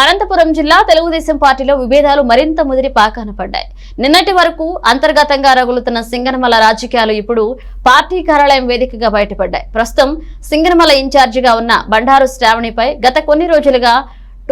అనంతపురం జిల్లా తెలుగుదేశం పార్టీలో విభేదాలు మరింత ముదిరి పాకాన పడ్డాయి. నిన్నటి వరకు అంతర్గతంగా రగులుతున్న సింగనమల రాజకీయాలు ఇప్పుడు పార్టీ కార్యాలయం వేదికగా బయటపడ్డాయి. ప్రస్తుతం సింగనమల ఇన్ఛార్జిగా ఉన్న బండారు శ్రావణిపై గత కొన్ని రోజులుగా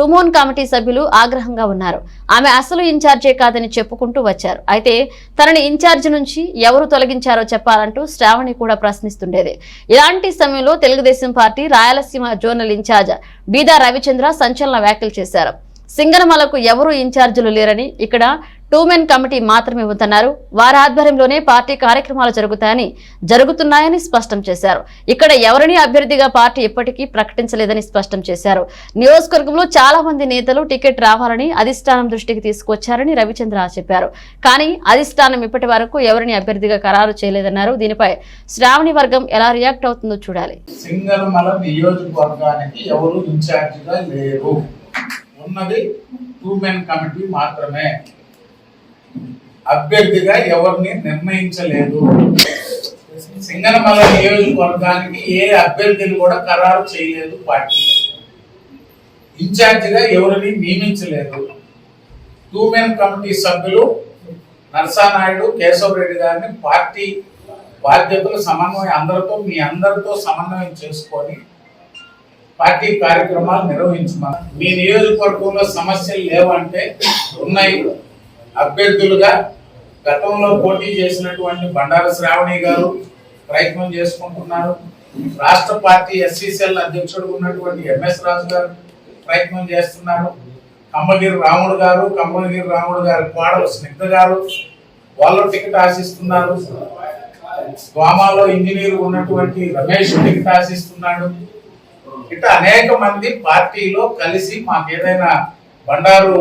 టుమోన్ కమిటీ సభ్యులు ఆగ్రహంగా ఉన్నారు. ఆమె అసలు ఇన్ఛార్జే కాదని చెప్పుకుంటూ వచ్చారు. అయితే తనని ఇన్ఛార్జ్ నుంచి ఎవరు తొలగించారో చెప్పాలంటూ శ్రావణి కూడా ప్రశ్నిస్తుండేది. ఇలాంటి సమయంలో Telugudesam party Rayalaseema zonal incharge Beeda Ravichandra సంచలన వ్యాఖ్యలు చేశారు. సింగనమలకు ఎవరు ఇన్ఛార్జీలు లేరని ఇక్కడ టూ మెన్ కమిటీ మాత్రమే ఉందన్నారు. వారి ఆధ్వర్యంలోనే పార్టీ కార్యక్రమాలు జరుగుతాయని జరుగుతున్నాయని స్పష్టం చేశారు. ఇక్కడ ఎవరిని అభ్యర్థిగా పార్టీ ఇప్పటికీ ప్రకటించలేదని స్పష్టం చేశారు. నియోజకవర్గంలో చాలా మంది నేతలు టికెట్ రావాలని అధిష్టానం దృష్టికి తీసుకొచ్చారని రవిచంద్ర చెప్పారు. కానీ అధిష్టానం ఇప్పటి వరకు ఎవరిని అభ్యర్థిగా ఖరారు చేయలేదన్నారు. దీనిపై శ్రావణి వర్గం ఎలా రియాక్ట్ అవుతుందో చూడాలి. నియోజకవర్గానికి ఎవరు ఇన్ఛార్జిగా లేరు. ఉన్నది టూ మెన్ కమిటీ మాత్రమే. అభ్యర్థిగా ఎవరిని నిర్ణయించలేదు. సింగనమల నియోజకవర్గానికి ఏ అభ్యర్థిని కూడా ఖరారు చేయలేదు పార్టీ. ఇన్ఛార్జిగా ఎవరిని నియమించలేదు. టూ మెన్ కమిటీ సభ్యులు నరసానాయుడు కేశవరెడ్డి గారిని పార్టీ బాధ్యతలు సమన్వయం అందరితో మీ అందరితో సమన్వయం చేసుకొని పార్టీ కార్యక్రమాలు నిర్వహించమని మీ నియోజకవర్గంలో సమస్యలు లేవంటే ఉన్నాయి. అభ్యర్థులుగా గతంలో పోటీ చేసినటువంటి బండార శ్రావణి గారు ప్రయత్నం చేసుకుంటున్నారు. రాష్ట్ర పార్టీ ఎస్సీసీఎల్ అధ్యక్షుడు ఉన్నటువంటి ఎంఎస్ రాజు గారు ప్రయత్నం చేస్తున్నారు. కమ్మగిరి రాముడు గారు కమ్మగిరి రాముడు గారి కోడలు స్నిగ్ధ గారు వాళ్ళు టికెట్ ఆశిస్తున్నారు. స్వామాలో ఇంజనీర్ ఉన్నటువంటి రమేష్ టికెట్ ఆశిస్తున్నాడు. ఇట్లా అనేక మంది పార్టీలో కలిసి మాకు ఏదైనా బండారు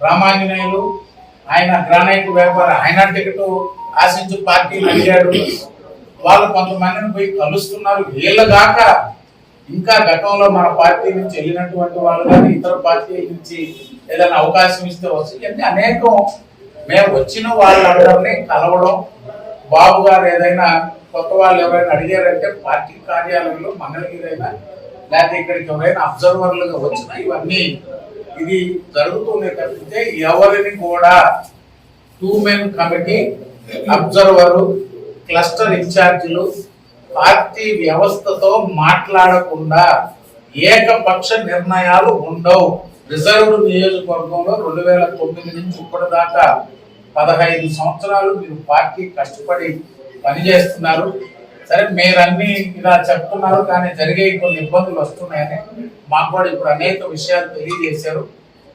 రామాంజనేయులు ఆయన గ్రానైట్ వ్యాపార ఆయన టికెట్ ఆశించి పార్టీలు అడిగాడు. వాళ్ళు కొంతమందిని పోయి కలుస్తున్నారు. వీళ్ళ దాకా ఇంకా గతంలో మన పార్టీ నుంచి వెళ్ళినటువంటి వాళ్ళు కానీ ఇతర పార్టీల నుంచి ఏదైనా అవకాశం ఇస్తే వస్తుంది అంటే అనేకం. మేము వచ్చిన వాళ్ళందరినీ కలవడం. బాబు గారు ఏదైనా కొత్త వాళ్ళు ఎవరైనా అడిగారంటే పార్టీ కార్యాలయంలో మంగళగిరైనా లేకపోతే ఇక్కడికి ఎవరైనా అబ్జర్వర్లుగా వచ్చినా ఇవన్నీ ఇది జరుగుతూనే తప్పితే ఎవరిని కూడా two men committee observer cluster ఇన్ఛార్జీలు పార్టీ వ్యవస్థతో మాట్లాడకుండా ఏకపక్ష నిర్ణయాలు ఉండవు. రిజర్వ్డ్ నియోజకవర్గంలో రెండు వేల తొమ్మిది నుంచి ఇప్పటిదాకా పదహైదు సంవత్సరాలు మీరు పార్టీ కష్టపడి పనిచేస్తున్నారు. సరే మీరన్నీ ఇలా చెప్తున్నారు కానీ జరిగే కొన్ని ఇబ్బందులు వస్తున్నాయని మాకు కూడా ఇప్పుడు అనేక విషయాలు తెలియజేశారు.